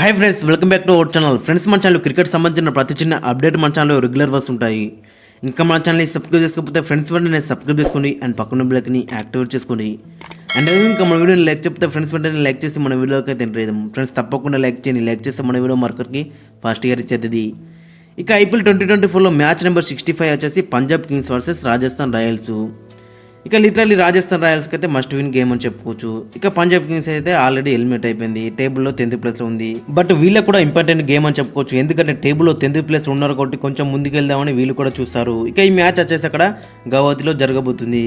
Hi friends welcome back to our channel friends మన channel cricket సంబంధించిన ప్రతి చిన్న అప్డేట్ మన ఛానల్లో రెగ్యులర్ వర్స్ ఉంటాయి. ఇంకా మన ఛానల్ని సబ్స్క్రైబ్ చేసుకోకపోతే ఫ్రెండ్స్ వెంటనే సబ్స్క్రైబ్ చేసుకోండి అండ్ పక్కన బ్లాక్ని యాక్టివేట్ చేసుకోండి. అండ్ ఇంకా మన వీడియోని లైక్ చెప్తే ఫ్రెండ్స్ వెంటనే లైక్ చేసి మన వీడియోకి అయితే ఎంటర్ ఫ్రెండ్స్ తప్పకుండా లైక్ చేయండి. లైక్ చేస్తే మన వీడియో మార్కర్కి ఫస్ట్ ఇయర్ ఇచ్చేది ఇక ఐపీఎల్ ట్వంటీ ట్వంటీ ఫోర్లో మ్యాచ్ నెంబర్ సిక్స్టీ ఫైవ్ వచ్చేసి Punjab Kings versus Rajasthan Royals. ఇక లిటరలీ రాజస్థాన్ రాయల్స్కి అయితే మస్ట్ విన్ గేమ్ అని చెప్పుకోవచ్చు. ఇక పంజాబ్ కింగ్స్ అయితే ఆల్రెడీ ఎలిమినేట్ అయిపోయింది. టేబుల్లో టెన్త్ ప్లేస్లో ఉంది. బట్ వీళ్ళకి కూడా ఇంపార్టెంట్ గేమ్ అని చెప్పుకోవచ్చు. ఎందుకంటే టేబుల్లో టెన్త్ ప్లేస్ ఉన్నారు కాబట్టి కొంచెం ముందుకెళ్దామని వీళ్ళు కూడా చూస్తారు. ఇక ఈ మ్యాచ్ వచ్చేసి అక్కడ గౌహతిలో జరగబోతుంది.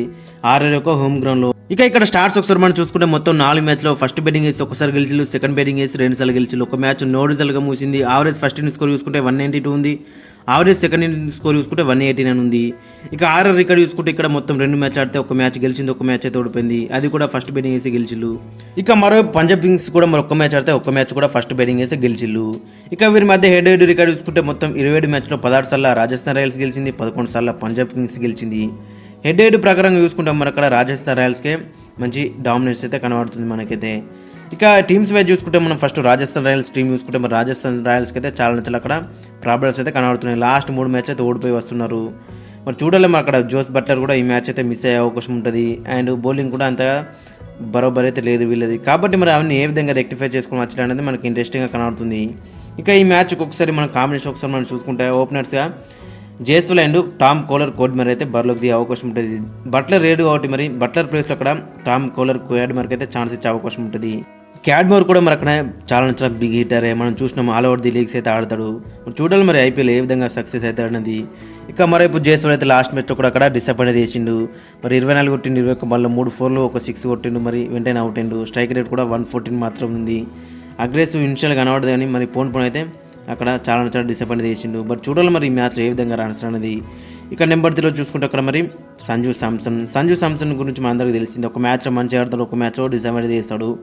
ఆర్ఆర్ యొక్క హోమ్ గ్రౌండ్లో ఇక ఇక్కడ స్టార్ట్స్ ఒకసారి మనం చూసుకుంటే మొత్తం నాలుగు మ్యాచ్లో ఫస్ట్ బ్యాటింగ్ వేసి ఒకసారి గెలిచిలు సెకండ్ బ్యాటింగ్ వేసి రెండు సార్లు గెలిచిలు ఒక మ్యాచ్ నో రిజల్ట్గా మూసింది ఆవరేజ్ ఫస్ట్ ఇన్ స్కోర్ చూసుకుంటే వన్ నైంటీ టూ ఉంది. ఆవరేజ్ సెకండ్ ఇన్నింగ్ స్కోర్ చూసుకుంటే వన్ ఎయిటీ నైన్ ఉంది. ఇక ఆర్ఆర్ రికార్డ్ చూసుకుంటే ఇక్కడ మొత్తం రెండు మ్యాచ్ ఆడితే ఒక మ్యాచ్ గెలిచింది ఒక మ్యాచ్ అయితే ఓడిపోయింది. అది కూడా ఫస్ట్ బెట్టింగ్ వేసి గెలిచిల్లు. ఇక మరో పంజాబ్ కింగ్స్ కూడా మరొక మ్యాచ్ ఆడితే ఒక మ్యాచ్ కూడా ఫస్ట్ బెట్టింగ్ వేసి గెలిచిల్లు. ఇక వీరి మధ్య హెడ్ హెడ్ రికార్డ్ చూసుకుంటే మొత్తం ఇరవై ఏడు మ్యాచ్లో పదహారు సార్లు రాజస్థాన్ రాయల్స్ గెలిచింది పదకొండు సార్లు పంజాబ్ కింగ్స్ గెలిచింది. హెడ్ హెడ్ ప్రకారంగా చూసుకుంటే మరి అక్కడ రాజస్థాన్ రాయల్స్కే మంచి డామినెన్స్ అయితే కనబడుతుంది మనకైతే. ఇక టీమ్స్ వైజ్ చూసుకుంటే మనం ఫస్ట్ రాజస్థాన్ రాయల్స్ టీం చూసుకుంటే మరి రాజస్థాన్ రాయల్స్కి అయితే చాలా నచ్చలు అక్కడ. ప్రాబ్లమ్స్ అయితే కనబడుతున్నాయి. లాస్ట్ మూడు మ్యాచ్ అయితే ఓడిపోయి వస్తున్నారు. మరి చూడలేము అక్కడ జోస్ బట్లర్ కూడా ఈ మ్యాచ్ అయితే మిస్ అయ్యే అవకాశం ఉంటుంది. అండ్ బౌలింగ్ కూడా అంతగా బరోబర్ అయితే లేదు వీళ్ళది. కాబట్టి మరి అవన్నీ ఏ విధంగా రెక్టిఫై చేసుకుని వచ్చారు అనేది మనకి ఇంట్రెస్టింగ్గా కనబడుతుంది. ఇక ఈ మ్యాచ్కి ఒకసారి మనం కాంబినేషన్ ఒకసారి మనం చూసుకుంటే ఓపెనర్స్గా Jaiswal and Tom Kohler Cad మరి అయితే బరిలోకి దిగే అవకాశం ఉంటుంది. బట్లర్ రేడు కాబట్టి మరి బట్లర్ ప్లేస్లో అక్కడ టామ్ కోలర్ కోయాడ్ మరికి అయితే ఛాన్స్ ఇచ్చే అవకాశం ఉంటుంది. క్యాడ్మోర్ కూడా మరి అక్కడ చాలా నచ్చిన బిగ్ హిటరే మనం చూసినాం ఆల్ ఓవర్ ది లీగ్స్ అయితే ఆడతాడు. చూడాలి మరి ఐపీఎల్ ఏ విధంగా సక్సెస్ అవుతాడు అనేది ఇక మరైపు జేస్వల్ అయితే లాస్ట్ మ్యాచ్లో కూడా అక్కడ డిసప్పాయింట్ చేసిండు. మరి ఇరవై నాలుగు కొట్టిండు ఇరవై ఒక్క మళ్ళీ మూడు ఫోర్లు ఒక సిక్స్ కొట్టిండు మరి వెంటనే అవుట్ అయిండు స్ట్రైక్ రేట్ కూడా వన్ ఫోర్టీన్ మాత్రం ఉంది. అగ్రెసివ్ ఇనిషియల్ కనబడదు కానీ మరి పోన్ పోన్ అయితే అక్కడ చాలా చాలా డిసప్పాయింట్ చేసిండు. బట్ చూడాలి మరి ఈ మ్యాచ్లో ఏ విధంగా రాణిస్తాడు అనేది. ఇక నెంబర్ త్రీలో చూసుకుంటే అక్కడ మరి సంజు సామ్సన్. సంజు సామ్సన్ గురించి మన అందరికీ తెలిసింది. ఒక మ్యాచ్లో మంచిగా ఆడతాడు ఒక మ్యాచ్లో డిసప్పాయింట్ చేస్తాడు.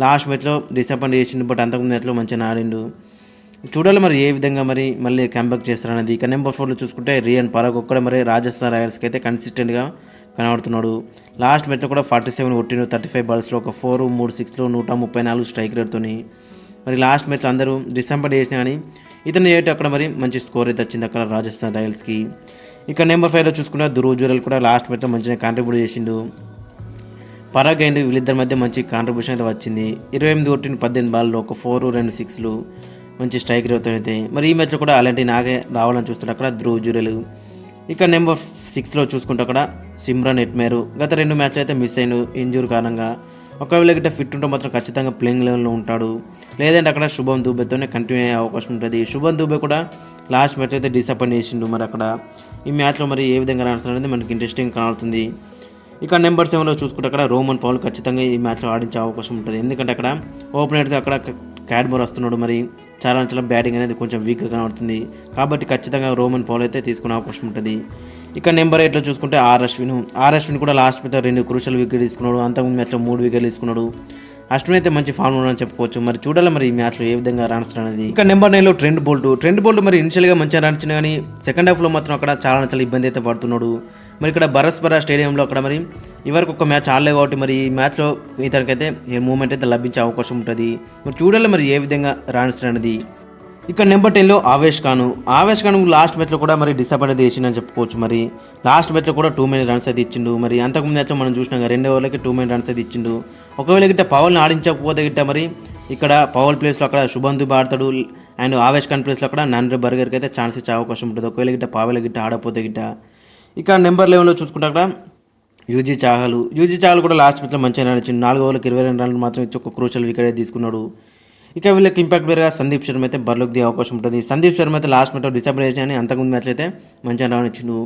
లాస్ట్ మ్యాచ్లో డిసప్పాయింట్ చేసిండు బట్ అంతకుముందు మ్యాచ్లో మంచిగా ఆడిండు. చూడాలి మరి ఏ విధంగా మరి మళ్ళీ కంబ్యాక్ చేస్తారనేది ఇక నెంబర్ ఫోర్లో చూసుకుంటే రియన్ పరాగ్ ఒక్కడే మరి రాజస్థాన్ రాయల్స్కి అయితే కన్సిస్టెంట్గా కనబడుతున్నాడు. లాస్ట్ మ్యాచ్లో కూడా ఫార్టీ సెవెన్ కొట్టిండు థర్టీ ఫైవ్ బాల్స్లో ఒక ఫోర్ మూడు సిక్స్లో నూట ముప్పై నాలుగు స్ట్రైక్ రేట్తోని మరి లాస్ట్ మ్యాచ్ అందరూ డిసెంబర్ చేసినా కానీ ఇతను ఏంటి అక్కడ మరి మంచి స్కోర్ అయితే వచ్చింది అక్కడ రాజస్థాన్ రాయల్స్కి ఇక నెంబర్ ఫైవ్లో చూసుకుంటే ధృవ్ జురల్ కూడా లాస్ట్ మ్యాచ్లో మంచిగా కాంట్రిబ్యూట్ చేసిండు. పరాగ్ అండ్ వీళ్ళిద్దరి మధ్య మంచి కాంట్రిబ్యూషన్ అయితే వచ్చింది. ఇరవై ఎనిమిది కొట్టిన పద్దెనిమిది బాల్లో ఒక ఫోర్ రెండు సిక్స్లు మంచి స్ట్రైక్ రేట్ అయితే. మరి ఈ మ్యాచ్లో కూడా అలాంటి నాగే రావాలని చూస్తున్నారు అక్కడ ధ్రువ్ జురెలు ఇక నెంబర్ సిక్స్లో చూసుకుంటే అక్కడ సిమ్రాన్ ఎట్మేరు గత రెండు మ్యాచ్లు అయితే మిస్ అయిన ఇంజూర్ కారణంగా. ఒకవేళ గిట్ట ఫిట్ ఉంటే మాత్రం ఖచ్చితంగా ప్లేయింగ్ లెవెల్లో ఉంటాడు. లేదంటే అక్కడ శుభం దూబేతోనే కంటిన్యూ అయ్యే అవకాశం ఉంటుంది. శుభం దూబే కూడా లాస్ట్ మ్యాచ్ అయితే డిసప్పాయింట్ చేసిండు మరి అక్కడ. ఈ మ్యాచ్లో మరి ఏ విధంగా రాణిస్తాడు మనకి ఇంట్రెస్టింగ్ కనబడుతుంది. ఇక నెంబర్ సెవెన్లో చూసుకుంటే అక్కడ రోమన్ పౌల్ ఖచ్చితంగా ఈ మ్యాచ్లో ఆడించే అవకాశం ఉంటుంది. ఎందుకంటే అక్కడ ఓపెనర్స్ అక్కడ క్యాడ్మోర్ వస్తున్నాడు మరి. చాలా అంచెల బ్యాటింగ్ అనేది కొంచెం వీక్గా కనబడుతుంది. కాబట్టి ఖచ్చితంగా రోమన్ పౌల్ అయితే తీసుకునే అవకాశం ఉంటుంది. ఇక నెంబర్ ఎయిట్లో చూసుకుంటే ఆర్ అశ్విన్. ఆర్ అశ్విన్ కూడా లాస్ట్ మ్యాచ్లో రెండు క్రూషల్ వికెట్ తీసుకున్నాడు. అంతకుముందు మ్యాచ్లో మూడు వికెట్లు తీసుకున్నాడు. అశ్విన్ అయితే మంచి ఫామ్ ఉన్నాడని చెప్పుకోవచ్చు. మరి చూడాలి మరి ఈ మ్యాచ్లో ఏ విధంగా రాణిస్తారు అనేది. ఇక నెంబర్ నైన్లో ట్రెండ్ బోల్ట్. ట్రెండ్ బోల్ట్ మరి ఇనిషియల్గా మంచిగా రాణించిన కానీ సెకండ్ హాఫ్లో మాత్రం అక్కడ చాలా చాలా ఇబ్బంది అయితే పడుతున్నాడు. మరి ఇక్కడ బరస్పర స్టేడియంలో అక్కడ మరి ఇవరకు ఒక మ్యాచ్ ఆడలే కాబట్టి మరి ఈ మ్యాచ్లో ఇతనికైతే మూమెంట్ అయితే లభించే అవకాశం ఉంటుంది. మరి చూడాలి మరి ఏ విధంగా రాణిస్తున్నది ఇక్కడ నెంబర్ టెన్లో ఆవేష్ ఖాను. ఆవేష్ ఖాన్ లాస్ట్ మ్యాచ్లో కూడా మరి డిసప్పాయింట్ చేసిందని చెప్పుకోవచ్చు మరి. లాస్ట్ మ్యాచ్లో కూడా టూ మెనీ రన్స్ అయితే ఇచ్చిండు. మరి అంతకుముందు మ్యాచ్లో మనం చూసినాం కదా, రెండో ఓవర్లకి టూ మెయిన్ రన్స్ అయితే ఇచ్చిండు. ఒకవేళ గిట్ట పవల్ని ఆడించకపోతే గిట్ట మరి ఇక్కడ పవర్ ప్లేస్లో అక్కడ శుభం దుబే ఆడతాడు. అండ్ ఆవేష్ ఖాన్ ప్లేస్లో అక్కడ నాన్ బర్గర్కి అయితే ఛాన్స్ ఇచ్చే అవకాశం ఉంటుంది. ఒకవేళ గిట్ట పవల్ గిట్ట ఆడకపోతే గిట్ట ఇక నెంబర్ లెవెన్లో చూసుకుంటే అక్కడ యూజీ చాహల్. యూజీ చాహల్ కూడా లాస్ట్ మ్యాచ్లో మంచిగా నడిచింది నాలుగు ఓవర్లకు ఇరవై రెండు రన్లు మాత్రం ఇచ్చి ఒక క్రూషల్ వికెట్ తీసుకున్నాడు. ఇక వీళ్ళకి ఇంపాక్ట్ వేరుగా సందీప్ శర్మ అయితే బర్లోకి దిగే అవకాశం ఉంటుంది. సందీప్ శర్మ అయితే లాస్ట్ మ్యాచ్లో డిసప్పాయింట్ చేసి అంతకుముందు మ్యాచ్లో అయితే మంచిగా రానిచ్చిండు.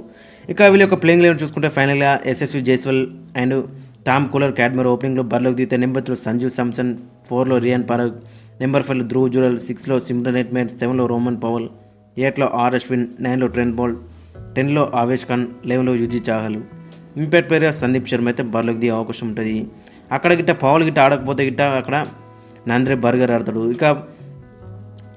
ఇక వీళ్ళ యొక్క ప్లేయింగ్ లెవెన్ చూసుకుంటే ఫైనల్గా Yashasvi Jaiswal and Tom Kohler Cadmore ఓపెనింగ్లో బర్లోకి దిగితే నెంబర్ త్రూ సంజు సామ్సన్ ఫోర్లో రియాన్ పరగ్ నెంబర్ ఫైవ్లో ధ్రువ్ జురల్ సిక్స్లో సిమ్రన్ ఎట్మేర్ సెవెన్లో రోమన్ పవల్ ఎయిట్లో ఆర్ అశ్విన్ నైన్లో ట్రెంట్ బౌల్ టెన్లో ఆవేష్ ఖాన్ లెవెన్లో యుజి చాహల్. ఇంపాక్ట్ ప్లేయర్గా సందీప్ శర్మ అయితే బర్లోకి దిగే అవకాశం ఉంటుంది. అక్కడ గిట్ట పావులు గిట్ట ఆడకపోతే గిట్ట అక్కడ నంద్రే బర్గర్ ఆడతాడు. ఇక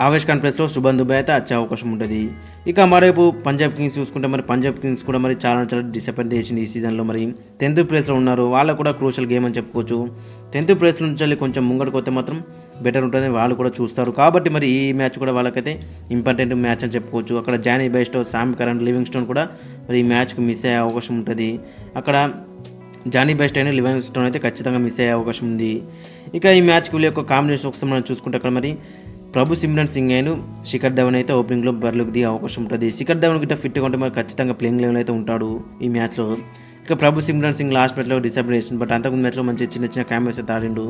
ఆవేష్ ఖాన్ ప్లేస్లో శుభన్ దుబాయ్ అయితే వచ్చే అవకాశం ఉంటుంది. ఇక మరోవైపు పంజాబ్ కింగ్స్ చూసుకుంటే మరి పంజాబ్ కింగ్స్ కూడా మరి చాలా చాలా డిసప్పాయింట్ చేసింది ఈ సీజన్లో మరి. టెన్త్ ప్లేస్లో ఉన్నారు. వాళ్ళకు కూడా క్రూషల్ గేమ్ అని చెప్పుకోవచ్చు. టెన్త్ ప్లేస్ నుంచి వెళ్ళి కొంచెం ముంగడికి వస్తే మాత్రం బెటర్ ఉంటుంది వాళ్ళు కూడా చూస్తారు. కాబట్టి మరి ఈ మ్యాచ్ కూడా వాళ్ళకైతే ఇంపార్టెంట్ మ్యాచ్ అని చెప్పుకోవచ్చు. అక్కడ Jonny Bairstow Sam Curran Livingstone కూడా మరి ఈ మ్యాచ్కి మిస్ అయ్యే అవకాశం ఉంటుంది. అక్కడ జానీ బెస్ట్ అయిన లివింగ్ స్టోన్ అయితే ఖచ్చితంగా మిస్ అయ్యే అవకాశం ఉంది. ఇక ఈ మ్యాచ్కి వీళ్ళ యొక్క కాంబినేషన్ ఒకసారి మనం చూసుకుంటే అక్కడ మరి ప్రభు సిమ్రన్ సింగ్ అయిన శిఖర్ ధవన్ అయితే ఓపెనింగ్లో బరిలోకి దిగే అవకాశం ఉంటుంది. శిఖర్ ధవన్ గిట్ట ఫిట్గా ఉంటే మరి ఖచ్చితంగా ప్లేయింగ్ లెవెల్ అయితే ఉంటాడు ఈ మ్యాచ్లో. ఇక ప్రభు సిమ్రన్ సింగ్ లాస్ట్ మ్యాచ్లో డిసైడ్ చేసింది బట్ అంతకుముందు మ్యాచ్లో మంచి చిన్న చిన్న క్యామెరాస్ అయితే ఆడిండు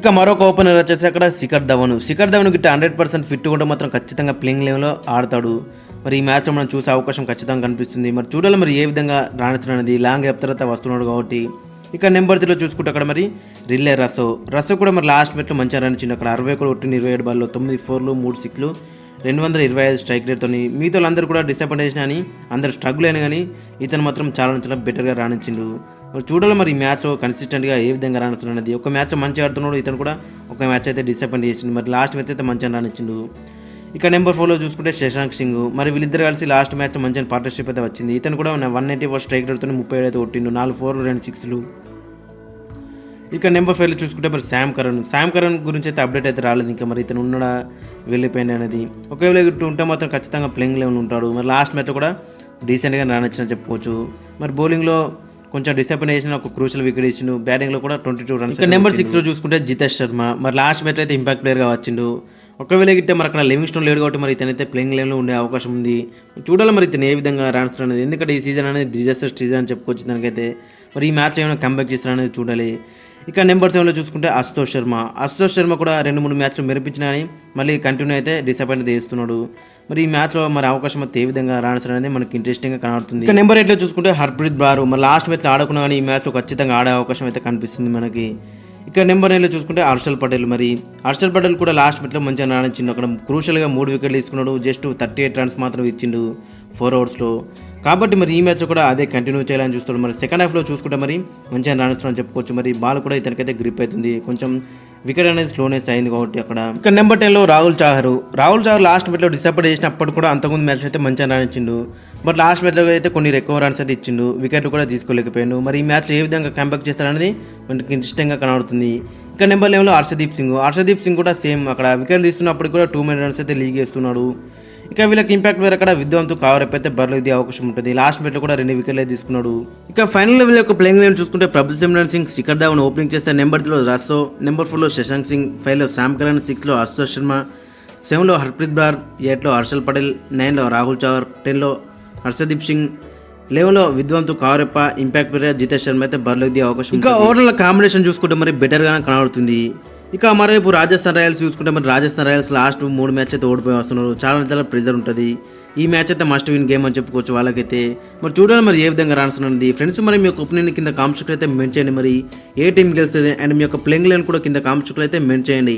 ఇక మరొక ఓపెనర్ వచ్చేసి అక్కడ శిఖర్ ధవన్. శిఖర్ ధవన్ గిట్ట హండ్రెడ్ పర్సెంట్ ఫిట్ ఉంటే మాత్రం ఖచ్చితంగా ప్లేయింగ్ లెవెల్లో ఆడతాడు. మరి ఈ మ్యాచ్లో మనం చూసే అవకాశం ఖచ్చితంగా కనిపిస్తుంది. మరి చూడాలి మరి ఏ విధంగా రాణిస్తున్నది లాంగ్ గ్యాప్ తర్వాత వస్తున్నాడు కాబట్టి ఇక నెంబర్ త్రీలో చూసుకుంటే అక్కడ మరి రిల్లే రసో. రసో కూడా మరి లాస్ట్ మ్యాచ్లో మంచిగా రాణించింది అక్కడ అరవై కూడా కొట్టిన ఇరవై ఏడు బాల్లో తొమ్మిది ఫోర్లు మూడు సిక్స్లు రెండు వందల ఇరవై ఐదు స్ట్రైక్ రేట్తో మీతో అందరూ కూడా డిసప్పాయింట్ చేసిన అని అందరు స్ట్రగుల్ అయినా కానీ ఇతను మాత్రం చాలా చాలా బెటర్గా రాణించిండు. మరి చూడాలి మరి ఈ మ్యాచ్లో కన్సిస్టెంట్గా ఏ విధంగా రాణిస్తున్నది ఒక మ్యాచ్ మంచిగా ఆడుతున్నాడు ఇతను కూడా ఒక మ్యాచ్ అయితే డిసప్పాయింట్ చేసిండు. మరి లాస్ట్ మ్యాచ్ అయితే మంచిగా రాణించిండు. ఇక నెంబర్ ఫోర్లో చూసుకుంటే శశాంక్ సింగ్. మరి వీళ్ళిద్దరు కలిసి లాస్ట్ మ్యాచ్ మంచి పార్ట్నర్షిప్ అయితే వచ్చింది. ఇతను కూడా వన్ నైంటీ ఫోర్ స్ట్రైక్ రేట్తో ముప్పై ఏడు అయితే కొట్టిండు నాలుగు ఫోర్లు రెండు సిక్స్లు. ఇక నెంబర్ ఫైవ్లో చూసుకుంటే మరి శామ్ కరణ్. శామ్ కరణ్ గురించి అయితే అప్డేట్ అయితే రాలేదు. ఇంకా మరి ఇతను ఉన్నాడా వెళ్ళిపోయినా అనేది. ఒకవేళ ఇటు ఉంటే మాత్రం ఖచ్చితంగా ప్లేయింగ్ లెవెల్ ఉంటాడు. మరి లాస్ట్ మ్యాచ్ కూడా డీసెంట్గా రానొచ్చిన చెప్పుకోవచ్చు. మరి బౌలింగ్లో కొంచెం డిసప్పాయింట్ చేసిన ఒక క్రూషల్ వికెట్ ఇచ్చిండు. బ్యాటింగ్లో కూడా ట్వంటీ టూ రన్స్ ఇక నెంబర్ సిక్స్లో చూసుకుంటే జితేష్ శర్మ. మరి లాస్ట్ మ్యాచ్ అయితే ఇంపాక్ట్ ప్లేయర్గా వచ్చిండు. ఒకవేళ గిట్టే మరి అక్కడ లివింగ్స్టోన్ లేడు కాబట్టి మరి ఇతనైతే ప్లేయింగ్ లైన్లో ఉండే అవకాశం ఉంది. చూడాలి మరి ఇతను ఏ విధంగా రాణిస్తాడు అనేది. ఎందుకంటే ఈ సీజన్ అనేది డిజాస్టర్ సీజన్ అని చెప్పుకోవచ్చు దానికైతే మరి ఈ మ్యాచ్లో ఏమైనా కంబ్యాక్ చేస్తారనేది చూడాలి. ఇక నెంబర్ సెవెన్లో చూసుకుంటే అశుతోష్ శర్మ. అశుతోష్ శర్మ కూడా రెండు మూడు మ్యాచ్లు మెరిపించినా కానీ మళ్ళీ కంటిన్యూ అయితే డిసప్పాయింట్ చేస్తున్నాడు. మరి ఈ మ్యాచ్లో మరి అవకాశం అయితే ఏ విధంగా రాణిస్తాడు అనేది మనకి ఇంట్రెస్టింగ్గా కనబడుతుంది. ఇక నెంబర్ ఎయిట్లో చూసుకుంటే హర్ప్రీత్ బ్రారు. మరి లాస్ట్ మ్యాచ్లో ఆడకున్నా కానీ ఈ మ్యాచ్లో ఖచ్చితంగా ఆడే అవకాశం అయితే కనిపిస్తుంది మనకి. ఇక నెంబర్ నైన్లో చూసుకుంటే హర్షల్ పటేల్ మరి. హర్షల్ పటేల్ కూడా లాస్ట్ మెట్లో మంచిగా రాణించిండు అక్కడ క్రూషల్గా మూడు వికెట్లు తీసుకున్నాడు. జస్ట్ థర్టీ ఎయిట్ రన్స్ మాత్రం ఇచ్చిండు ఫోర్ ఓవర్స్లో. కాబట్టి మరి ఈ మ్యాచ్లో కూడా అదే కంటిన్యూ చేయాలని చూస్తాడు మరి సెకండ్ హాఫ్లో చూసుకుంటే మరి మంచిగా రాణిస్తున్నాడు చెప్పుకోవచ్చు. మరి బాల్ కూడా ఇతనికైతే గ్రిప్ అవుతుంది. కొంచెం వికెట్ అనేది స్లోనెస్ అయింది కాబట్టి అక్కడ. ఇక్కడ నెంబర్ టెన్లో రాహుల్ చాహర్. రాహుల్ చాహర్ లాస్ట్ మెట్లో డిసప్పాయింట్ చేసినప్పుడు కూడా అంతకుముందు మ్యాచ్ అయితే మంచిగా రాణించిండు. బట్ లాస్ట్ మ్యాచ్లో అయితే కొన్ని ఎక్కువ రన్స్ అయితే ఇచ్చిండు. వికెట్లు కూడా తీసుకోలేకపోయాడు. మరి ఈ మ్యాచ్లో ఏ విధంగా కంబ్యాక్ చేస్తారనేది మనకి ఇంట్రెస్టింగ్గా కనబడుతుంది. ఇంకా నెంబర్ లెవెన్లో హర్షదీప్ సింగ్. హర్షదీప్ సింగ్ కూడా సేమ్ అక్కడ. వికెట్ తీస్తున్నప్పుడు కూడా టూ మినిట్ రన్స్ అయితే లీగ్ చేస్తున్నాడు ఇక వీళ్ళకి ఇంపాక్ట్ వేరే అక్కడ విద్వాంతు కావరప్ అయితే బరిలో దిగే అవకాశం ఉంటుంది. లాస్ట్ మ్యాచ్లో కూడా రెండు వికెట్లే తీసుకున్నాడు. ఇక ఫైనల్ లెవెల్ యొక్క ప్లేయింగ్ లెవెల్ చూసుకుంటే ప్రభు సిమ్రన్ సింగ్ శిఖర్ ధావన్ ఓపెనింగ్ చేస్తే నెంబర్ త్రీలో రసో నెంబర్ ఫోర్లో శశాంక్ సింగ్ ఫైవ్లో శామ్ కరణ్ సిక్స్లో హర్షద్ శర్మ సెవెన్లో హర్ప్రీత్ బ్రార్ ఎయిట్లో హర్షల్ పటేల్ నైన్లో రాహుల్ చౌర్ టెన్లో హర్షదీప్ సింగ్ లెవెన్లో విద్వంతు కావరెప్ప ఇంపాక్ట్ ప్లేయర్ జితేష్ శర్మ అయితే బరిలోకి దిగే అవకాశం ఇంకా ఓవరాల్ కాంబినేషన్ చూసుకుంటే మరి బెటర్గానే కనబడుతుంది. ఇక మరోవైపు రాజస్థాన్ రాయల్స్ చూసుకుంటే మరి రాజస్థాన్ రాయల్స్ లాస్ట్ మూడు మ్యాచ్ అయితే ఓడిపోయి వస్తున్నారు. చాలా చాలా ప్రెజర్ ఉంటుంది. ఈ మ్యాచ్ అయితే మస్ట్ విన్ గేమ్ అని చెప్పుకోవచ్చు వాళ్ళకైతే. మరి చూడాలి మరి ఏ విధంగా రానుతున్నది ఫ్రెండ్స్ మరి మీ యొక్క ఒపీనియన్ కింద కామెంట్స్లో అయితే మెన్ చేయండి. మరి ఏ టీం గెలుస్తుంది? అండ్ మీ యొక్క ప్లేయింగ్ లైన్ కూడా కింద కామెంట్స్లో అయితే మెన్ చేయండి.